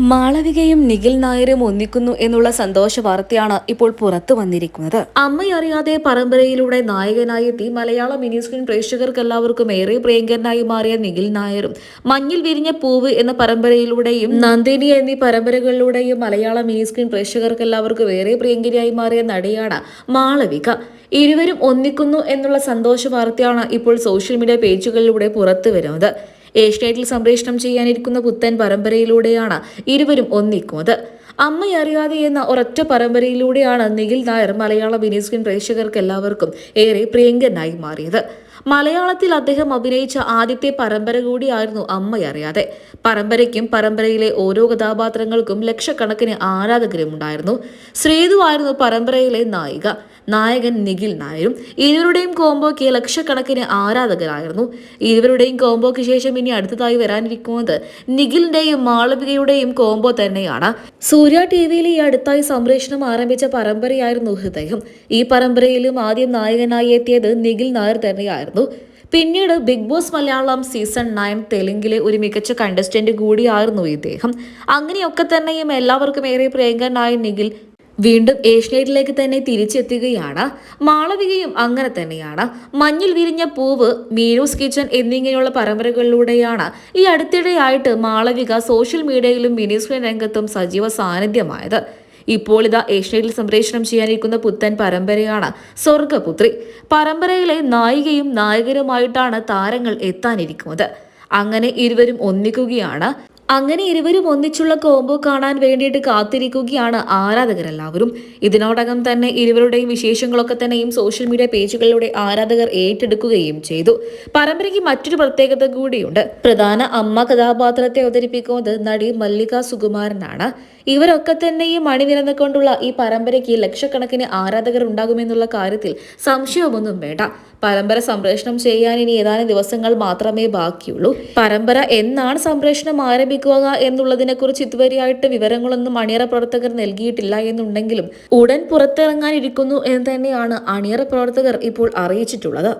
മാളവികയും നിഖിൽ നായരും ഒന്നിക്കുന്നു എന്നുള്ള സന്തോഷ വാർത്തയാണ് ഇപ്പോൾ പുറത്തു വന്നിരിക്കുന്നത്. അമ്മയറിയാതെ പരമ്പരയിലൂടെ നായകനായി എത്തി മലയാള മിനി സ്ക്രീൻ പ്രേക്ഷകർക്ക് എല്ലാവർക്കും ഏറെ പ്രിയങ്കരനായി മാറിയ നിഖിൽ നായരും മഞ്ഞിൽ വിരിഞ്ഞ പൂവ് എന്ന പരമ്പരയിലൂടെയും നന്ദിനി എന്നീ പരമ്പരകളിലൂടെയും മലയാള മിനി സ്ക്രീൻ പ്രേക്ഷകർക്ക് എല്ലാവർക്കും ഏറെ പ്രിയങ്കരിയായി മാറിയ നടിയാണ് മാളവിക. ഇരുവരും ഒന്നിക്കുന്നു എന്നുള്ള സന്തോഷ വാർത്തയാണ് ഇപ്പോൾ സോഷ്യൽ മീഡിയ പേജുകളിലൂടെ പുറത്തു വരുന്നത്. ഏഷ്യാറ്റിൽ സംപ്രേഷണം ചെയ്യാനിരിക്കുന്ന പുത്തൻ പരമ്പരയിലൂടെയാണ് ഇരുവരും ഒന്നിക്കുന്നത്. അമ്മയറിയാതെ എന്ന ഒരൊറ്റ പരമ്പരയിലൂടെയാണ് നിഖിൽ നായർ മലയാള വിനീസ്കിൻ പ്രേക്ഷകർക്ക് എല്ലാവർക്കും ഏറെ പ്രിയങ്കനായി മാറിയത്. മലയാളത്തിൽ അദ്ദേഹം അഭിനയിച്ച ആദ്യത്തെ പരമ്പര കൂടിയായിരുന്നു അമ്മയറിയാതെ. പരമ്പരയ്ക്കും പരമ്പരയിലെ ഓരോ കഥാപാത്രങ്ങൾക്കും ലക്ഷക്കണക്കിന് ആരാധകരും ഉണ്ടായിരുന്നു ശ്രീതു ആയിരുന്നു പരമ്പരയിലെ നായിക. നായകൻ നിഖിൽ നായരും ഇരുവരുടെയും കോംബോയ്ക്ക് ലക്ഷക്കണക്കിന് ആരാധകരായിരുന്നു. ഇരുവരുടെയും കോംബോയ്ക്ക് ശേഷം ഇനി അടുത്തതായി വരാനിരിക്കുന്നത് നിഖിലിന്റെയും മാളവികയുടെയും കോംബോ തന്നെയാണ്. സൂര്യ ടിവിയിൽ ഈ അടുത്തായി സംപ്രേഷണം ആരംഭിച്ച പരമ്പരയായിരുന്നു ഹൃദയം. ഈ പരമ്പരയിലും ആദ്യം നായകനായി എത്തിയത് നിഖിൽ നായർ തന്നെയായിരുന്നു. പിന്നീട് Bigg Boss Malayalam season nine തെലുങ്കിലെ ഒരു മികച്ച കണ്ടസ്റ്റന്റ് കൂടിയായിരുന്നു ഇദ്ദേഹം. അങ്ങനെയൊക്കെ തന്നെയും എല്ലാവർക്കും ഏറെ പ്രിയങ്കരനായ നിഖിൽ വീണ്ടും ഏഷ്യയിലേക്ക് തന്നെ തിരിച്ചെത്തുകയാണ്. മാളവികയും അങ്ങനെ തന്നെയാണ്. മഞ്ഞിൽ വിരിഞ്ഞ പൂവ് മീനൂസ് കിച്ചൺ എന്നിങ്ങനെയുള്ള പരമ്പരകളിലൂടെയാണ് ഈ അടുത്തിടെയായിട്ട് മാളവിക സോഷ്യൽ മീഡിയയിലും മിനി രംഗത്തും സജീവ സാന്നിധ്യമായത്. ഇപ്പോൾ ഇതാ ഏഷ്യയിൽ സംപ്രേഷണം ചെയ്യാനിരിക്കുന്ന പുത്തൻ പരമ്പരയാണ് സ്വർഗപുത്രി പരമ്പരയിലെ നായികയും നായകരുമായിട്ടാണ് താരങ്ങൾ എത്താനിരിക്കുന്നത്. അങ്ങനെ ഇരുവരും ഒന്നിക്കുകയാണ്. അങ്ങനെ ഇരുവരും ഒന്നിച്ചുള്ള കോംബോ കാണാൻ വേണ്ടിയിട്ട് കാത്തിരിക്കുകയാണ് ആരാധകരെല്ലാവരും. ഇതിനോടകം തന്നെ ഇരുവരുടെയും വിശേഷങ്ങളൊക്കെ തന്നെയും സോഷ്യൽ മീഡിയ പേജുകളിലൂടെ ആരാധകർ ഏറ്റെടുക്കുകയും ചെയ്തു. പരമ്പരയ്ക്ക് മറ്റൊരു പ്രത്യേകത കൂടിയുണ്ട്. പ്രധാന അമ്മ കഥാപാത്രത്തെ അവതരിപ്പിക്കുന്നത് നടി മല്ലിക സുകുമാരനാണ്. ഇവരൊക്കെ തന്നെയും അണിനിരന്നുകൊണ്ടുള്ള ഈ പരമ്പരയ്ക്ക് ലക്ഷക്കണക്കിന് ആരാധകർ ഉണ്ടാകുമെന്നുള്ള കാര്യത്തിൽ സംശയമൊന്നും വേണ്ട. പരമ്പര സംപ്രേഷണം ചെയ്യാൻ ഇനി ഏതാനും ദിവസങ്ങൾ മാത്രമേ ബാക്കിയുള്ളൂ. പരമ്പര എന്നാണ് സംപ്രേഷണം ആരംഭിക്കുക എന്നുള്ളതിനെക്കുറിച്ച് ഇതുവരെയായിട്ട് വിവരങ്ങളൊന്നും അണിയറ പ്രവർത്തകർ നൽകിയിട്ടില്ല എന്നുണ്ടെങ്കിലും ഉടൻ പുറത്തിറങ്ങാനിരിക്കുന്നു എന്ന് തന്നെയാണ് അണിയറ പ്രവർത്തകർ ഇപ്പോൾ അറിയിച്ചിട്ടുള്ളത്.